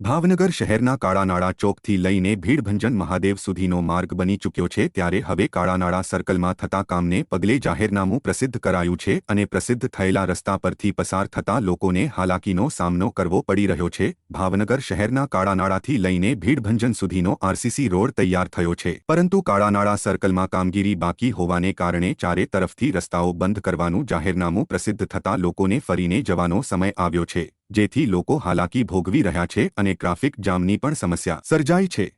ભાવનગર શહેરના કાળાનાળા ચોકથી લઈને ભીડભંજન મહાદેવ સુધીનો માર્ગ બની ચૂક્યો છે ત્યારે હવે કાળાનાળા સર્કલમાં થતા કામને પગલે જાહેરનામું પ્રસિદ્ધ કરાયું છે અને પ્રસિદ્ધ થયેલા રસ્તા પરથી પસાર થતા લોકોને હાલાકીનો સામનો કરવો પડી રહ્યો છે. ભાવનગર શહેરના કાળાનાળાથી લઈને ભીડભંજન સુધીનો આરસીસી રોડ તૈયાર થયો છે. પરંતુ કાળાનાળા સર્કલમાં કામગીરી બાકી હોવાને કારણે ચારે તરફથી રસ્તાઓ બંધ કરવાનું જાહેરનામું પ્રસિદ્ધ થતા લોકોને ફરીને જવાનો સમય આવ્યો છે. જેથી લોકો હાલાકી ભોગવી રહ્યા છે અને ટ્રાફિક જામની પણ સમસ્યા સર્જાઈ છે.